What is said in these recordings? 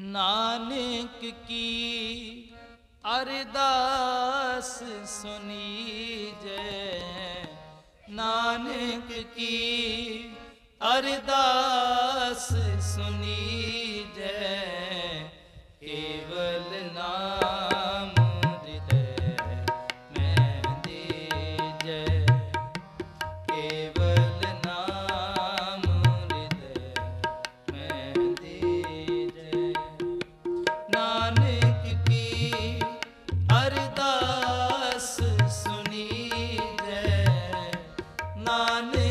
ਨਾਨਕ ਕੀ ਅਰਦਾਸ ਸੁਨੀ ਜੈ? ਨਾਨਕ ਕੀ ਅਰਦਾਸ ਸੁਨੀ Amen.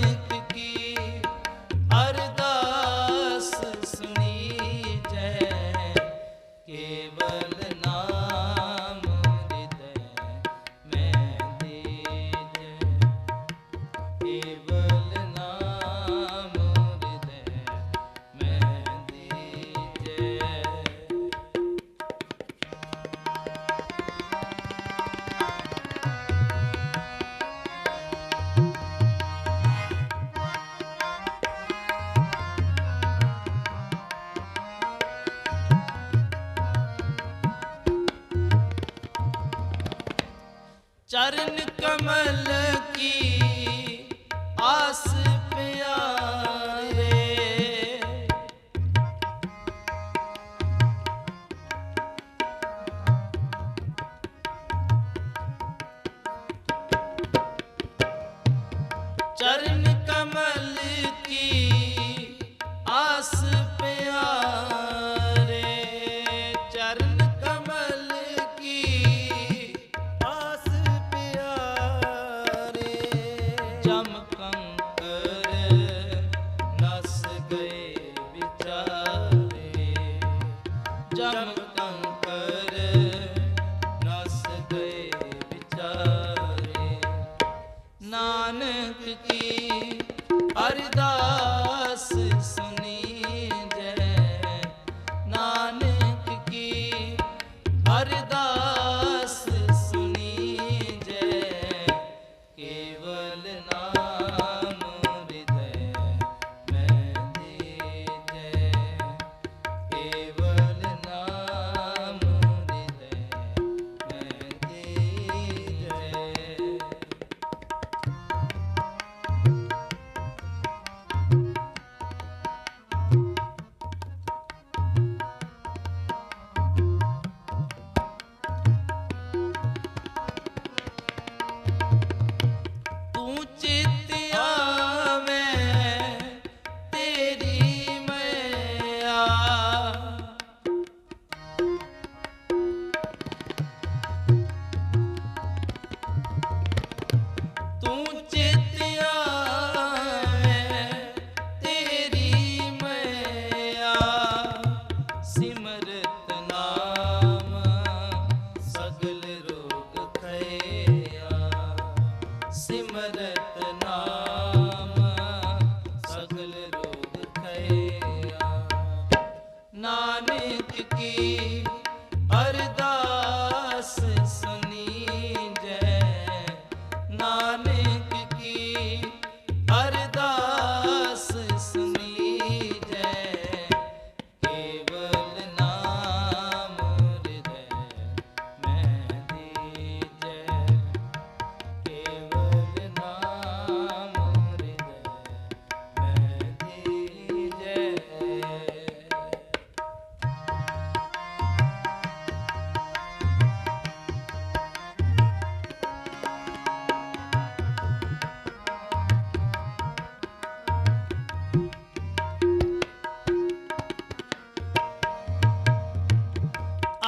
ਚਰਨ ਕਮਲ ਕੀ ਆਸ ਜਮ ਤਨ ponte.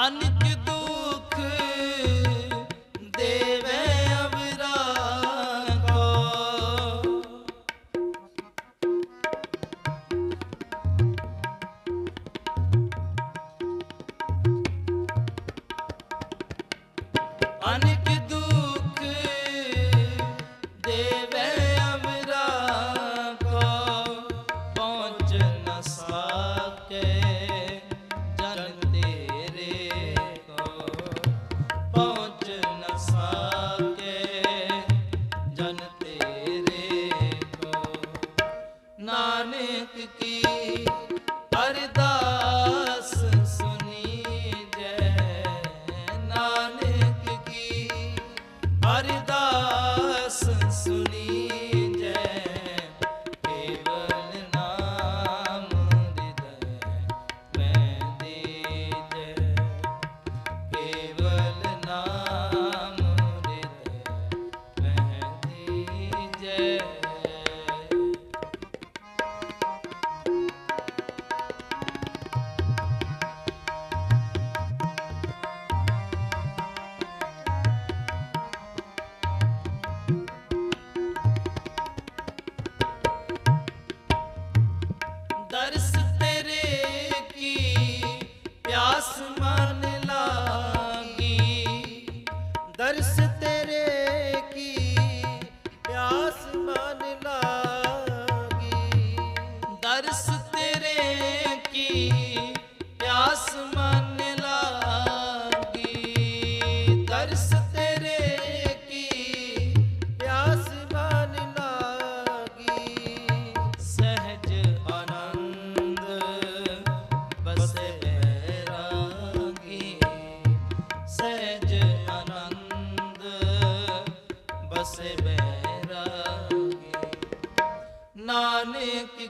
ਅਨਿਤ ਦੁਖ ਦੇਵੇ ਅਵਰਾ ਕੋ ਅਨਿਤ ਦੁਖ ਦੇਵੇ ਅਵਰਾ ਕੋ ਪਹੁੰਚ ਨਾ ਸਾ ਨਾਨਕ ਕੀ ਅਰਦਾਸ ਸੁਣੀ ਜੈ? ਨਾਨਕ ਕੀ ਅਰਦਾਸ ਸੁਣੀ ਜੈ? ਕੇਵਲ ਨਾਮ ਜੈ ਕੇਵਲ ਨਾਮ ਜੈ ਦਰਸ ਤੇਰੇ ਕੀ ਨਾਨਕ